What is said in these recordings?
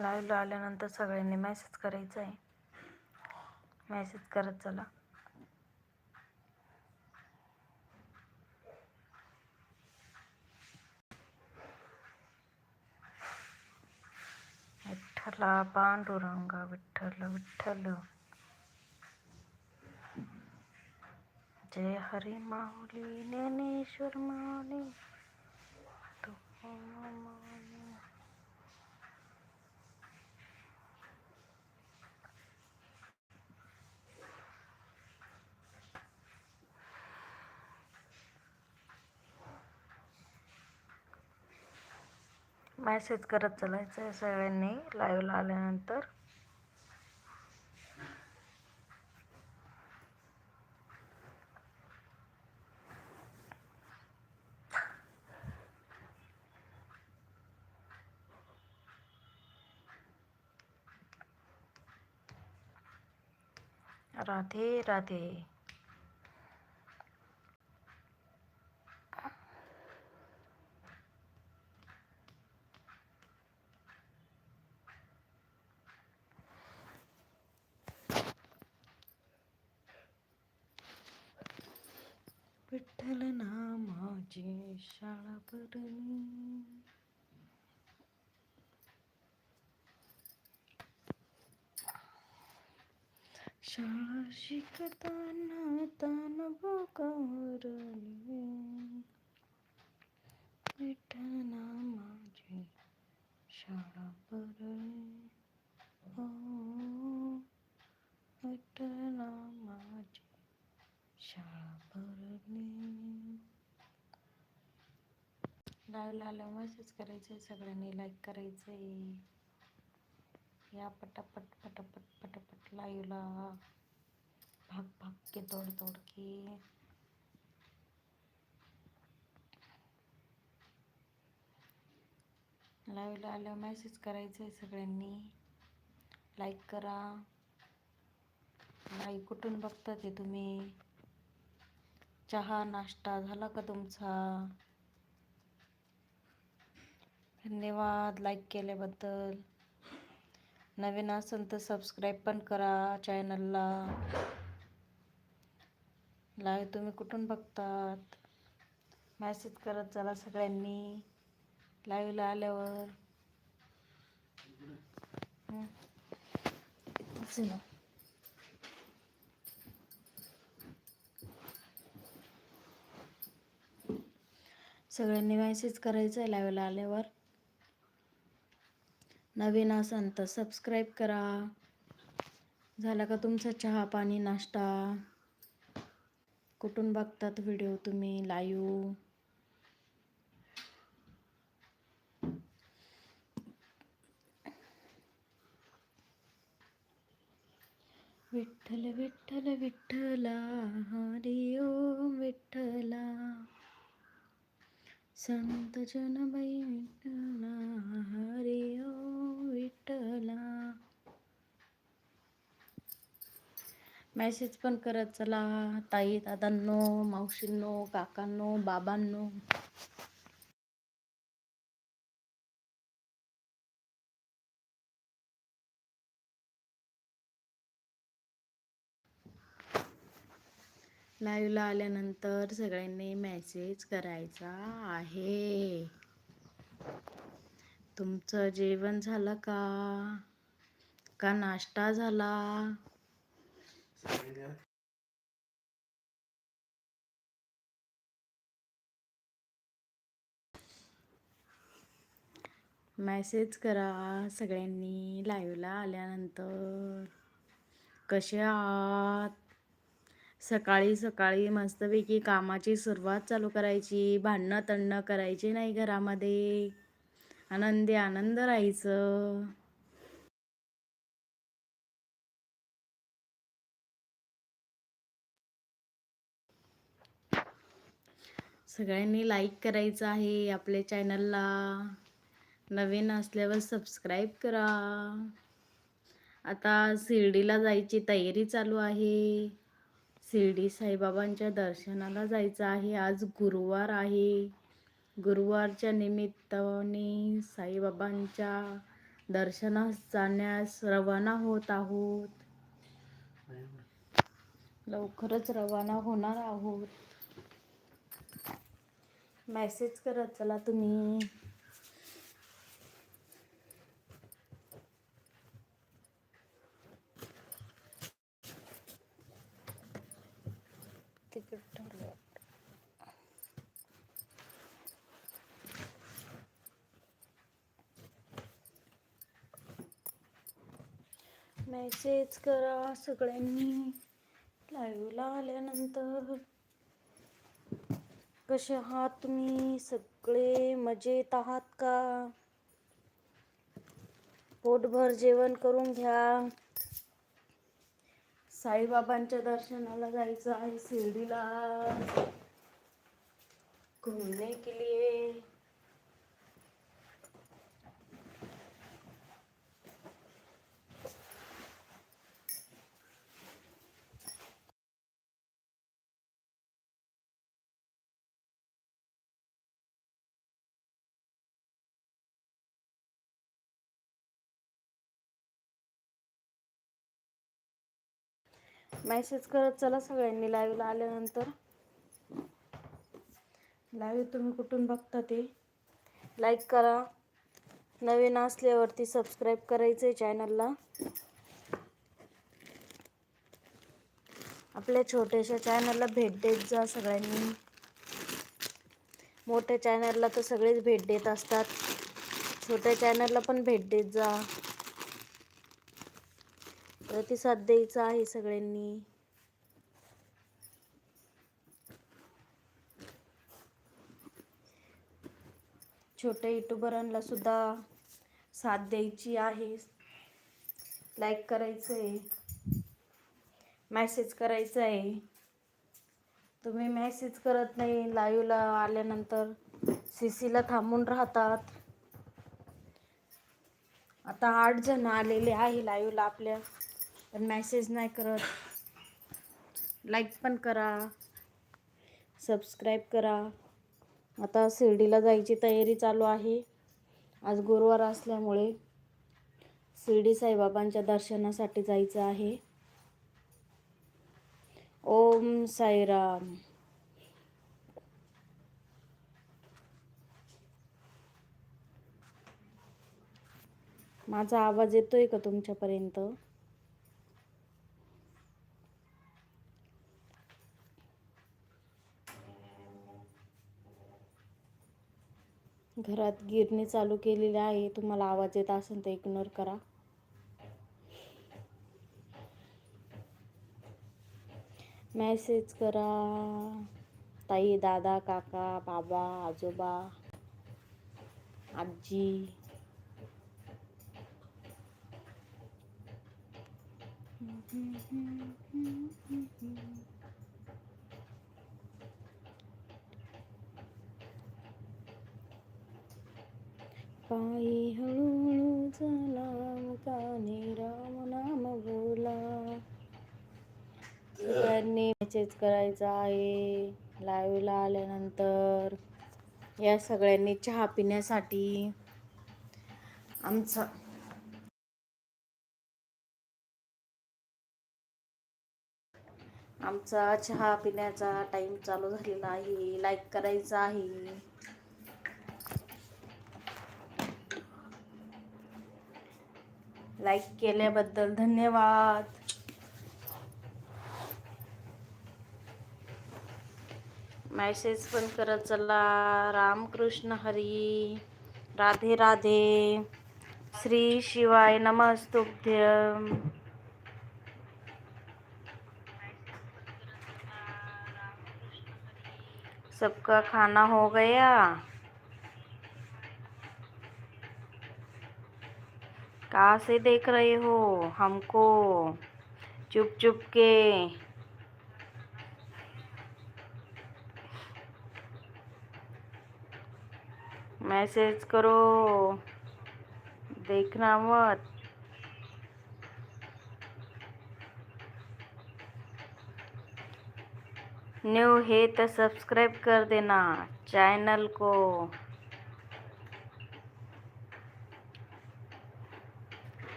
लाईव्हला आल्यानंतर सगळ्यांनी मेसेज करायचा आहे मेसेज करत चला. विठ्ठला पांडुरंगा विठ्ठल विठ्ठल. जय हरी माऊली ज्ञानेश्वर माऊली. तू मॅसेज करत चालायचं आहे सगळ्यांनी लाईव्हला आल्यानंतर. राधे राधे. শাসিক তান তান বকরণে এটা নামাজে সারা পরে ও এটা নামাজে সারা পরে लाईव्हला आल्यावर मेसेज करायचे सगळ्यांनी लाईक करायचे या पटापट पटापट पटापट लाईव्हला भाग भाग के तोड तोड के. लाईव्हला आल्यावर मेसेज करायचं आहे सगळ्यांनी. लाईक करा. लाईक कुठून बघता ते तुम्ही? चहा नाश्ता झाला का तुमचा? धन्यवाद लाईक केल्याबद्दल. नवीन असेल तर सबस्क्राईब पण करा चॅनलला लाईव्ह तुम्ही कुठून बघतात? मॅसेज करत चला सगळ्यांनी. लाईव्हला आल्यावर. सगळ्यांनी मॅसेज करायचं आहे लाईव्हला आल्यावर. नवीन असन तर सबस्क्राईब करा. झाला का तुमचा चहा पाणी नाश्ता? कुठून बघतात व्हिडिओ तुम्ही? लाईव्ह विठ्ठल विठ्ठल विठ्ठला हरी ओम विठ्ठला. संत जनबाई विठ्ठला हरी ओम विठ्ठला. मेसेज पण करत चला ताई दादांनो मावशींनो काकांनो बाबांनो. लाईव्हला आल्यानंतर सगळ्यांनी मेसेज करायचा आहे. तुमचं जेवण झालं का? का नाश्ता झाला? मेसेज करा सगळ्यांनी लाईव्हला आल्यानंतर. कसे आहात? सकाळी सकाळी मस्तपैकी कामाची सुरुवात चालू करायची भांडणं तंडणं करायची नाही घरामध्ये. आनंदी आनंद राहायचं. सगळ्यांनी लाईक करायचं आहे आपल्या चॅनलला नवीन असल्यावर सबस्क्राईब करा. आता शिर्डीला जायची तयारी चालू आहे. शिर्डी साईबाबांच्या दर्शनाला जायचं आहे. आज गुरुवार आहे. गुरुवारच्या निमित्ताने साईबाबांच्या दर्शनास जाण्यास रवाना होत आहोत. लवकरच रवाना होणार आहोत. मेसेज करत चला तुम्ही. मेसेज करा सगळ्यांनी. लाईव्हला आल्यानंतर कसे आहात तुम्ही? सगळे मजेत आहात का? पोटभर जेवण करून घ्या. साईबाबांच्या दर्शनाला जायचं आहे शिर्डीला. घुमने के लिए मेसेज करत चला सगळ्यांनी लाईव्हला आल्यानंतर. लाईव्ह तुम्ही कुठून बघता ते? लाईक करा. नवीन असल्यावरती सबस्क्राईब करायचं आहे चॅनलला आपल्या छोट्याशा चॅनलला भेट देत जा सगळ्यांनी. मोठ्या चॅनलला तर सगळेच भेट देत असतात. छोट्या चॅनलला पण भेट देत जा. प्रतिसाद द्यायचा आहे सगळ्यांनी. छोट्या युट्यूबरांना सुद्धा साथ द्यायची आहे. लाईक करायचं आहे मॅसेज करायचं आहे तुम्ही मॅसेज करत नाही लाईव्हला आल्यानंतर सी सीला थांबून राहतात. आता आठ जण आलेले आहे लाईव्हला आपल्या. पण मॅसेज नाही करत. लाईक पण करा. सबस्क्राईब करा. आता शिर्डीला जायची तयारी चालू आहे. आज गुरुवार असल्यामुळे शिर्डी साईबाबांच्या दर्शनासाठी जायचं आहे. ओम साईराम. माझा आवाज येतोय का तुमच्यापर्यंत? घरात गिरणी चालू केलेली आहे. तुम्हाला आवाज येत असेल तर इग्नोर करा. मेसेज करा. ताई दादा काका बाबा आजोबा आजी. पायी हळूहळू चला मुकाने राम नाम बोला. सगळ्यांनी मेसेज करायचा आहे लाईव्हला आल्यानंतर. या सगळ्यांनी चहा पिण्यासाठी आमचा आमचा चहा पिण्याचा टाइम चालू झालेला आहे. लाईक करायचा आहे. लाईक केल्याबद्दल धन्यवाद. मॅसेज पण करत चला. रामकृष्ण हरी. राधे राधे. श्री शिवाय नमस्तुभ्य. सबका खाना हो गया. कहाँ से देख रहे हो हमको? चुप चुप के। मैसेज करो। देखना मत। न्यू है तो सब्सक्राइब कर देना चैनल को।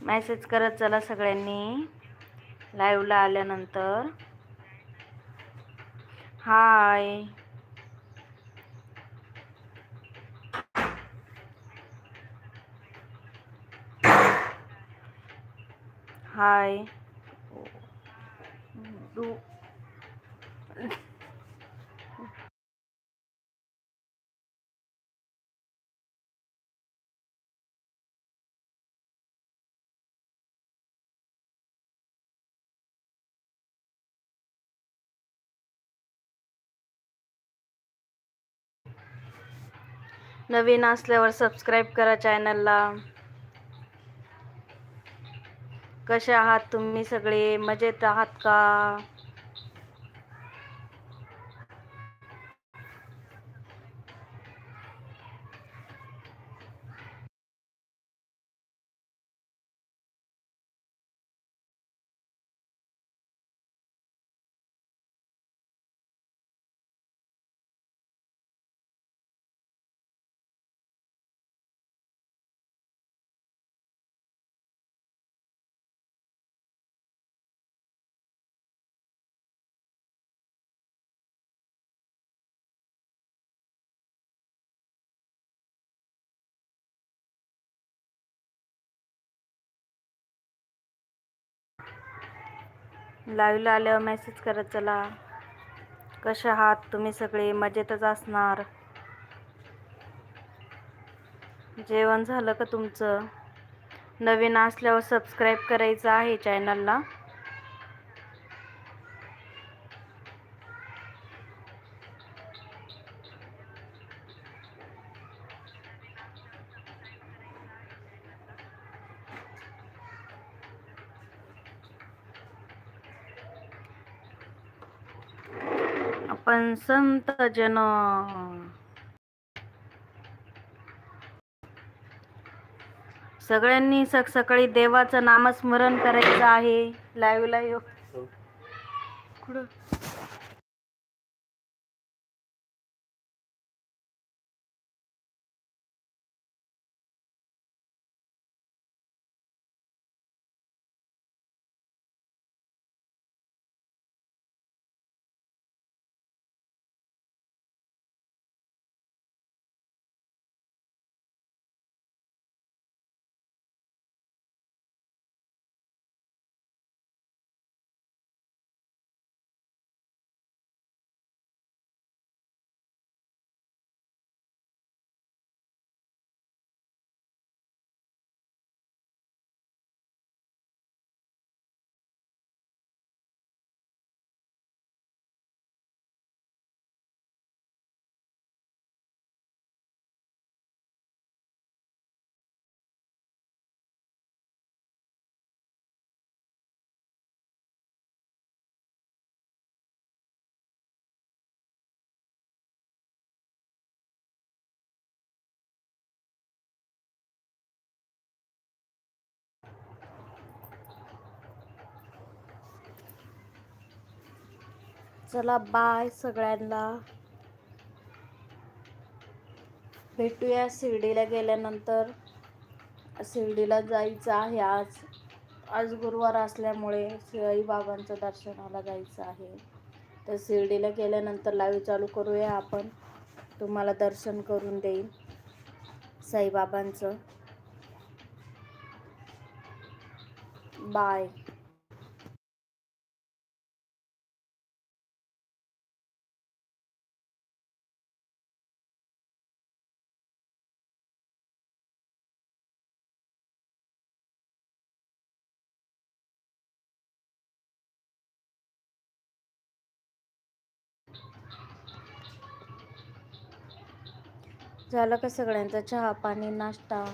मेसेज करत चला सगळ्यांनी. लाईव्हला आल्यानंतर. हाय हाय डू नवीन असल्यावर सबस्क्राईब करा चॅनलला कसे आहात तुम्ही सगळे? मजेत आहात का? लाईव्हला आल्यावर मेसेज करत चला. कसे आहात तुम्ही सगळे? मजेतच असणार. जेवण झालं का तुमचं? नवीन असल्यावर सबस्क्राईब करायचं आहे चॅनलला संत जन सगळ्यांनी सक सकाळी देवाचं नामस्मरण करायचं आहे. लाईव्ह हो. लाईव्ह कुठं? चला बाय सगळ्यांना. भेटूया शिर्डीला गेल्यानंतर. शिर्डीला जायचं आहे आज. आज गुरुवार असल्यामुळे बाबांचं दर्शनाला जायचं आहे. तर शिर्डीला गेल्यानंतर लाईव्ह चालू करूया आपण. तुम्हाला दर्शन करून देईन साईबाबांचं. बाय झालं का सगळ्यांचा चहा पाणी नाश्ता?